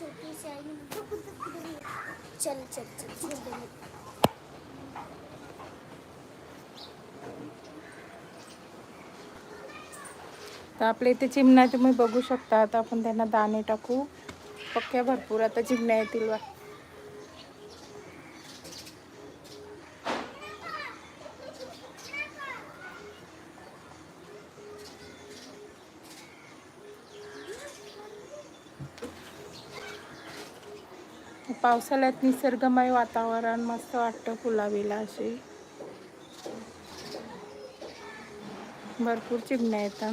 छोटी चल चल चल छोड़ तर आपल्या इथे चिमण्या तुम्ही बघू शकता आता आपण त्यांना दाणे टाकू. पक्क्या भरपूर आता चिमण्या येतील बा पावसाळ्यात निसर्गमय वातावरण मस्त वाटतं फुलाबिला अशी. भरपूर चिमण्या येतात.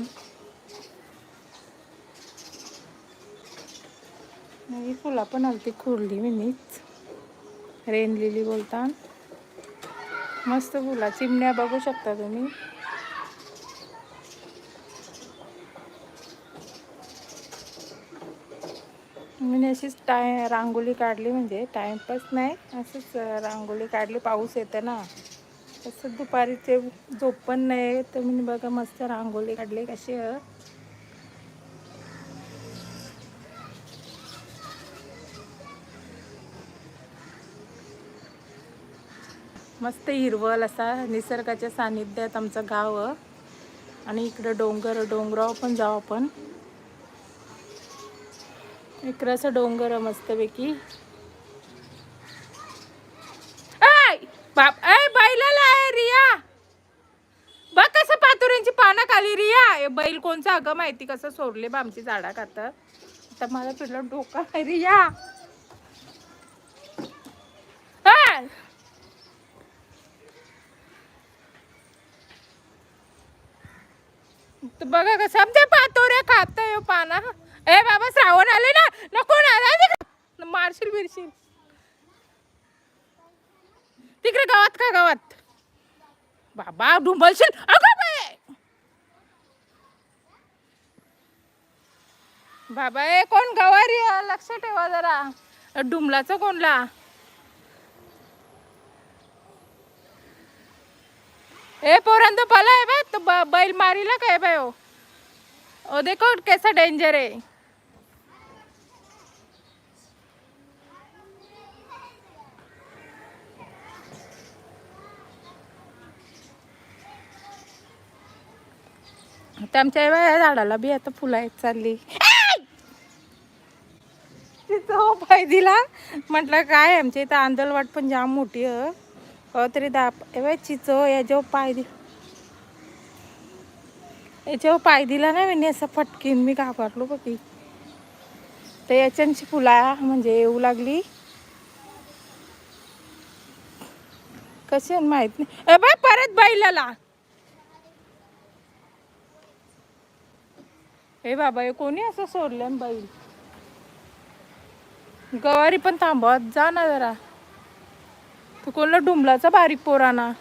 ही फुला पण आलती खुरली मिनीच रेन लिली बोलतात. मस्त फुला चिमण्या बघू शकता तुम्ही. मी अशीच टाय रांगोळी काढली म्हणजे टाइमपास नाही असंच रांगोळी काढली. पाऊस येतं ना. तसं दुपारी ते झोप पण नाही. तर मी बघा मस्त रांगोळी काढली कशी मस्त हिरवल असा निसर्गाच्या सानिध्यात आमचं गाव आणि इकडं डोंगर डोंगरावर पण जाऊ आपण. इकडं असं डोंगर मस्तपैकी. ऐ बाप ऐ बैलाला आहे रिया. बघ कसं पातुऱ्यांची पानं खाली रिया. बैल कोणचं अगं माहिती कसं सोडले बा आमची झाडा खात. आता मला तुला डोका आहे रिया. तर बघा कसं आमच्या पातोऱ्या खात हो पाना. ए बाबा श्रावण आले ना? नको ना मारशील बिरशील. तिकडे गावात का गावात? बाबा डुंबलशील. अगं बाई! बाबा ए कोण गवारी लक्ष ठेवा जरा. डुमलाचं कोणला? ए पोरांतो पला आहे बा. तो बैल मारीला काय बाय हो? ओ देखो कैसा डेंजर आहे. आता आमच्या या झाडाला बी आता फुलं आहेत चालली. तिथं हो पाय दिला. म्हटलं काय आमच्या इथं आंदलवाट पण जाम मोठी तरी दाप. ए चिचो हो, याच्यावर पाय दिला याच्यावर पाय दिला ना मी असं फटकीन. मी घाबरलो बघी तर याच्यांची फुला म्हणजे येऊ लागली. कशी आहे माहीत नाही. ए बाय परत बैलाला. हे बाबा हे कोणी असं सोडलं बैल गवारी पण थांबवत जा ना जरा. तू कोणला डुंबलाचा बारीक पोराना?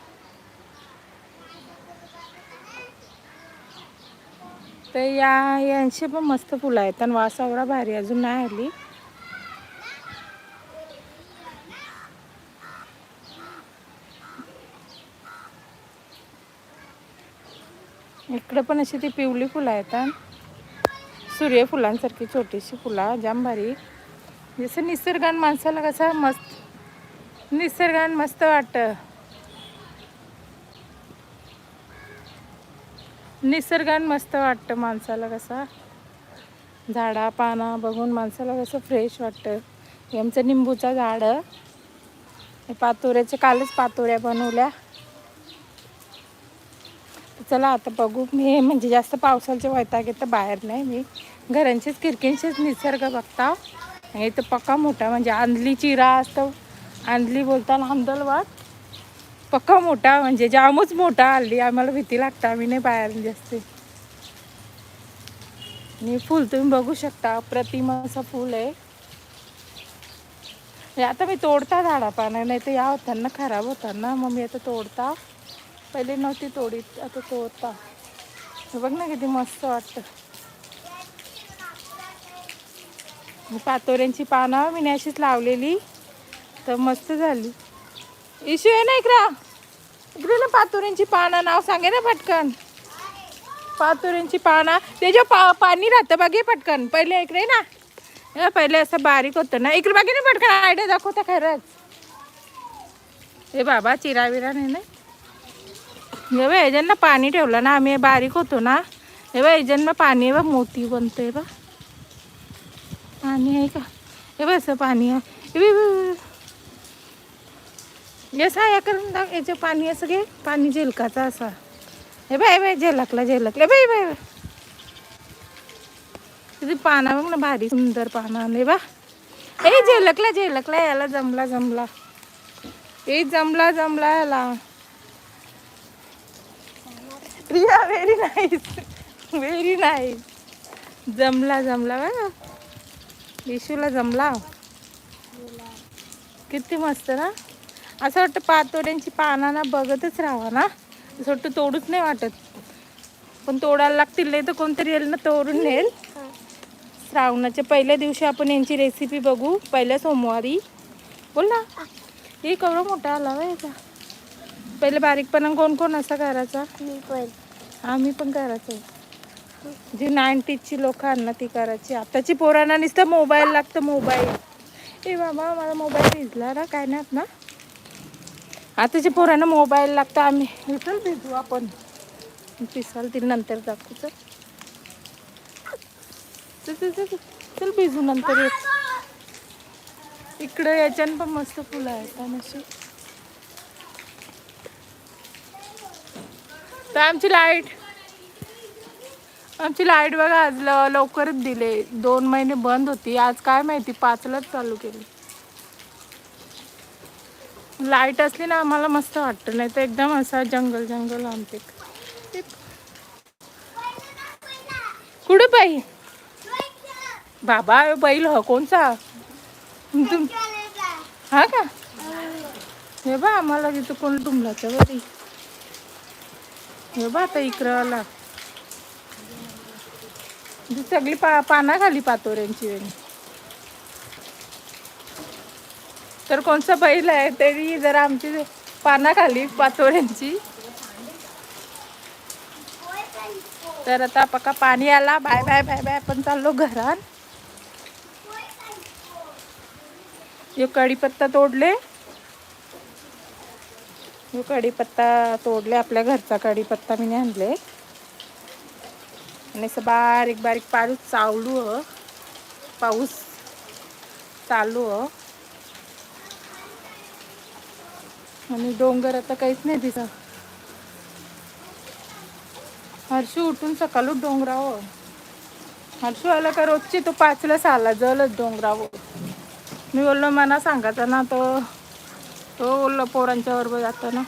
तर या यांचे पण मस्त फुलं आहेत आणि वास भारी अजून नाही आली. इकडं पण अशी ती पिवळी फुलं आहेत आणि सूर्यफुलांसारखी छोटीशी फुलं जाम भारी जसं निसर्गान माणसाला कसं मस्त निसर्गान मस्त वाटतं. निसर्गान मस्त वाटतं माणसाला कसा. झाडा पाना बघून माणसाला कसं फ्रेश वाटतं. हे आमचं निंबूचं झाड. हे पातोऱ्याचे कालच पातोऱ्या बनवल्या. चला आता बघू. मी म्हणजे जास्त पावसाचे वैताग येतं बाहेर नाही. मी घरांचेच किरकिंचेच निसर्ग बघता. आणि इथं पक्का मोठा म्हणजे आंधली चिरा असतो. आंधली बोलताना आंधलवाट पक्का मोठा म्हणजे जामच मोठा हल्ली. आम्हाला भीती लागता. आम्ही नाही बाहेर जास्त. आणि फुल तुम्ही बघू शकता. प्रतिमा असं फुल आहे. हे आता मी तोडता झाडा पाना नाही तर या होताना खराब होताना. मग मी आता तोडता. पहिले नव्हती तोडीत आता तो हे बघ ना किती मस्त वाटतं. पातोऱ्यांची पानं मी अशीच लावलेली तर मस्त झाली. इशू आहे ना इकडं. इकडे ना पातोऱ्यांची पानं नाव सांगे ना पटकन. पातोऱ्यांची पानं. त्याच्या पा पाणी राहतं बघे पटकन. पहिले इकडे ना. पहिले असं बारीक होतं ना. इकडे बघे ना पटकन आयडिया दाखवता खरंच. हे बाबा चिराविरा नाही ना? हे बा ह्याच्यानं पाणी ठेवलं ना आम्ही बारीक होतो ना हे बा ह्याच्यानं पाणी बघ मोती बनतोय बा पाणी आहे का हे बघ असं पाणी आहे हे या करून दाख याचं पाणी असं घे पाणी झेलकाचा असा हे बाय बाय झेलकला झेलकला बाय बाय किती पाना बघ ना भारी सुंदर पाना हे बा ए झेलकला झेलकला याला जमला जमला ए जमला जमला याला Priya very nice very nice जमला जमला बघा विशूला जमला. किती मस्त ना. असं वाटतं पातोड्यांची पानं ना बघतच राहावा ना. असं वाटतं तोडूच नाही वाटत. पण तोडायला लागतील नाही तर कोणतरी येईल ना तोडून नेल श्रावणाच्या पहिल्या दिवशी आपण यांची रेसिपी बघू. पहिल्या सोमवारी. बोल ना. हे कवडा मोठा आला बा याचा. पहिले बारीकपणा कोण कोण असा करायचा? मी पण. आम्ही पण करायचो. जी नाईन्टीजची लोक ना ती करायची. आताची पोरांना नुसतं मोबाईल लागतं मोबाईल. ए बाबा मला मोबाईल भिजला ना काय नाही ना. आताच्या पोरांना मोबाईल लागतं आम्ही चल भिजू आपण. पिसाल ती नंतर दाखवू चल. चल भिजू नंतर ये इकडं याच्यानं पण मस्त फुलं आहेत अशी तर आमची लाइट आमची लाइट बघा आज लवकरच दिले. दोन महिने बंद होती. आज काय माहिती पाचलाच चालू केली. लाइट असली ना आम्हाला मस्त वाटतं नाही तर एकदम असा जंगल जंगल आमचे. कुठं बाई? बाबा बैल ह कोणचा? तुम हा का? हे बा आम्हाला तिथं कोण टुमलाच्या बरी हे बा आता इकडं आला सगळी पा पाना खाली पातोऱ्यांची वेणी. तर कोणचा बैल आहे तरी जरा आमची पाना खाली पातोऱ्यांची. तर आता पक्का पाणी आला. Bye bye bye bye. आपण चाललो घरात. हे कढीपत्ता तोडले. मी कढीपत्ता तोडले आपल्या घरचा कढीपत्ता मी आणले आणि असं बारीक बारीक पाऊस चावलू ह. पाऊस चालू हो. आणि डोंगर आता काहीच नाही दिसत. हर्षू उठून सकाळूच डोंगराव हो. हर्षू आला का रोजची तो पाचला आला जलच डोंगराव मी बोललो मला सांगायचा ना तो तो पोरांच्या बरोबर जातो ना.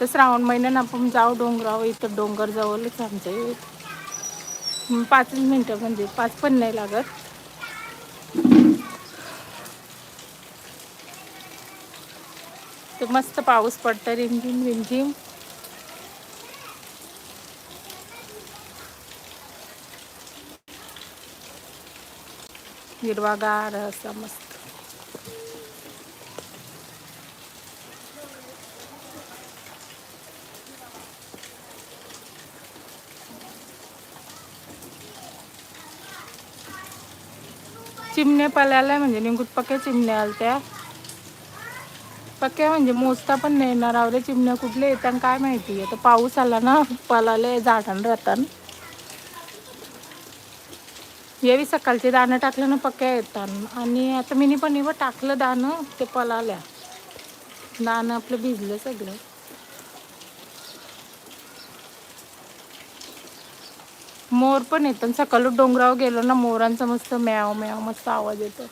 तर श्रावण महिन्यानं आपण जाऊ डोंगरावर इथं डोंगर जवळच आमच्या पाच पाचच मिनटं म्हणजे पाच पण नाही लागत. तर मस्त पाऊस पडतं रिमझिम रिमझिम. हिरवागार असा मस्त. चिमण्या पळाल्या म्हणजे निंगूट पक्या चिमण्या आलत्या. पक्या म्हणजे मोजता पण नाही येणार. आवरे चिमण्या कुठले येतात काय माहिती आहे. तर पाऊस आला ना पळाले झाडान राहतात यावी सकाळचे दाणं टाकलं ना पक्या येतात. आणि आता मिनी पण टाकलं दाणं ते पळाल्या दाणं आपलं भिजलं सगळं. मोर पण येतात सकाळी डोंगरावर गेलो ना मोरांचा मस्त म्याव म्याव मस्त आवाज येतो.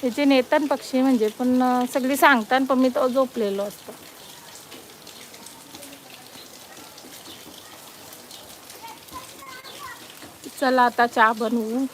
त्याचे नेतात पक्षी म्हणजे पण सगळी सांगतात पण मी तो झोपलेलो असतो. चला आता चहा बनवू.